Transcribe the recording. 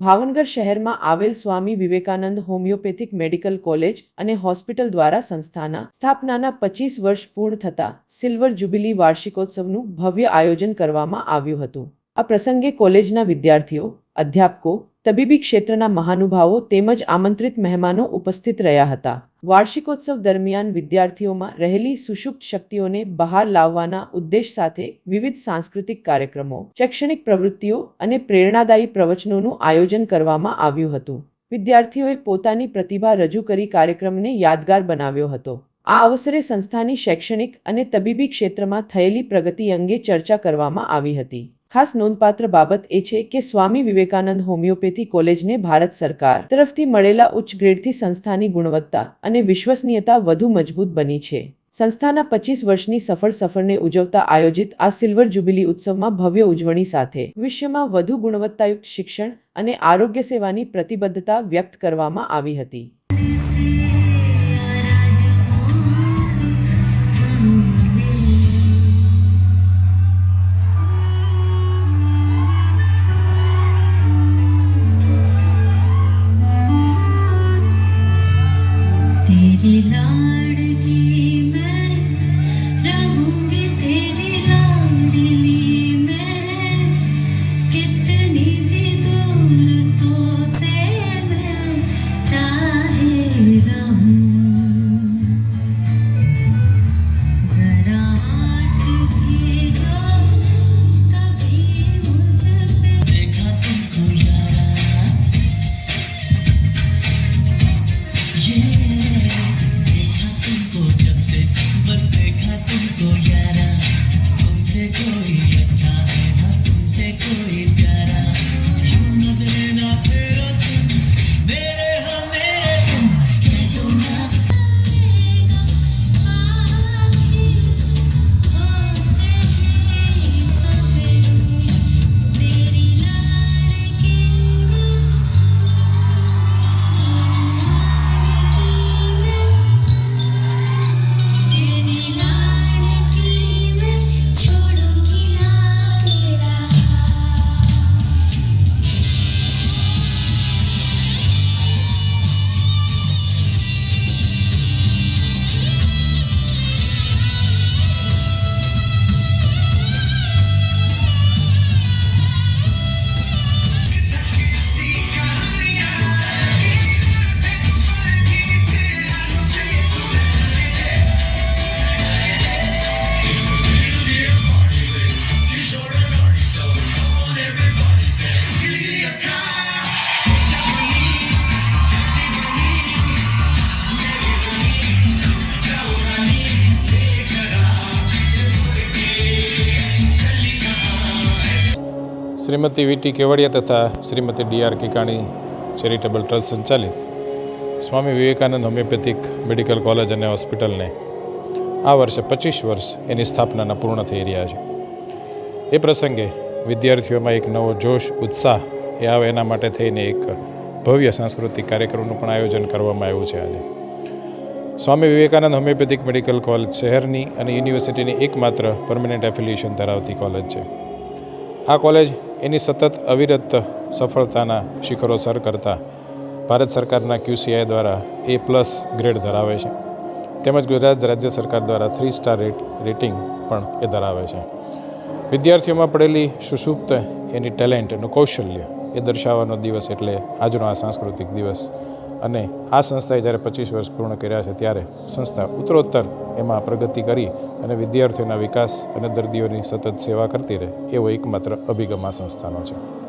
ભાવનગર શહેરમાં આવેલ Swami Vivekanand homoeopathic medical college અને હોસ્પિટલ દ્વારા સંસ્થાના સ્થાપનાના પચીસ વર્ષ પૂર્ણ થતા સિલ્વર જુબિલી વાર્ષિકોત્સવનું ભવ્ય આયોજન કરવામાં આવ્યું હતું. આ પ્રસંગે કોલેજના વિદ્યાર્થીઓ અધ્યાપકો તબીબી ક્ષેત્રના મહાનુભાવો તેમજ આમંત્રિત મહેમાનો ઉપસ્થિત રહ્યા હતા. વાર્ષિકોત્સવ દરમિયાન વિદ્યાર્થીઓમાં રહેલી સુષુપ્ત શક્તિઓને બહાર લાવવાના ઉદ્દેશ સાથે વિવિધ સાંસ્કૃતિક કાર્યક્રમો, શૈક્ષણિક પ્રવૃત્તિઓ અને પ્રેરણાદાયી પ્રવચનોનું આયોજન કરવામાં આવ્યું હતું. વિદ્યાર્થીઓએ પોતાની પ્રતિભા રજૂ કરી કાર્યક્રમને યાદગાર બનાવ્યો હતો. આ અવસરે સંસ્થાની શૈક્ષણિક અને તબીબી ક્ષેત્રમાં થયેલી પ્રગતિ અંગે ચર્ચા કરવામાં આવી હતી. ખાસ નોંધપાત્ર બાબત એ છે કે સ્વામી વિવેકાનંદ હોમિયોપેથી કોલેજને ભારત સરકાર તરફથી મળેલા ઉચ્ચ ગ્રેડથી સંસ્થાની ગુણવત્તા અને વિશ્વસનીયતા વધુ મજબૂત બની છે. સંસ્થાના પચીસ વર્ષની સફળ સફરને ઉજવતા આયોજિત આ સિલ્વર જુબિલી ઉત્સવમાં ભવ્ય ઉજવણી સાથે વિશ્વમાં વધુ ગુણવત્તાયુક્ત શિક્ષણ અને આરોગ્ય સેવાની પ્રતિબદ્ધતા વ્યક્ત કરવામાં આવી હતી. peace. Shrimati V T Kevadia Shrimati D R Kikani charitable trust સંચાલિત. Swami Vivekanand homoeopathic medical college અને હોસ્પિટલને આ વર્ષે પચીસ વર્ષ એની સ્થાપનાના પૂર્ણ થઈ રહ્યા છે. એ પ્રસંગે વિદ્યાર્થીઓમાં એક નવો જોશ, ઉત્સાહ એ આવે એના માટે થઈને એક ભવ્ય સાંસ્કૃતિક કાર્યક્રમનું પણ આયોજન કરવામાં આવ્યું છે આજે. Swami Vivekanand homoeopathic medical college શહેરની અને યુનિવર્સિટીની એકમાત્ર પરમનન્ટ એફિલિએશન ધરાવતી કોલેજ છે. આ કોલેજ એની સતત અવિરત સફળતાના શિખરો સર કરતા ભારત સરકારના ક્યુસીઆઈ દ્વારા એ પ્લસ ગ્રેડ ધરાવે છે. તેમજ ગુજરાત રાજ્ય સરકાર દ્વારા થ્રી સ્ટાર રેટ, રેટિંગ પણ એ ધરાવે છે. વિદ્યાર્થીઓમાં પડેલી સુષુપ્ત એની ટેલેન્ટ એનું કૌશલ્ય એ દર્શાવવાનો દિવસ એટલે આજનો આ સાંસ્કૃતિક દિવસ. અને આ સંસ્થાએ જ્યારે પચીસ વર્ષ પૂર્ણ કર્યા છે ત્યારે સંસ્થા ઉત્તરોત્તર એમાં પ્રગતિ કરી અને વિદ્યાર્થીઓના વિકાસ અને દર્દીઓની સતત સેવા કરતી રહે એવો એકમાત્ર અભિગમ આ સંસ્થાનો છે.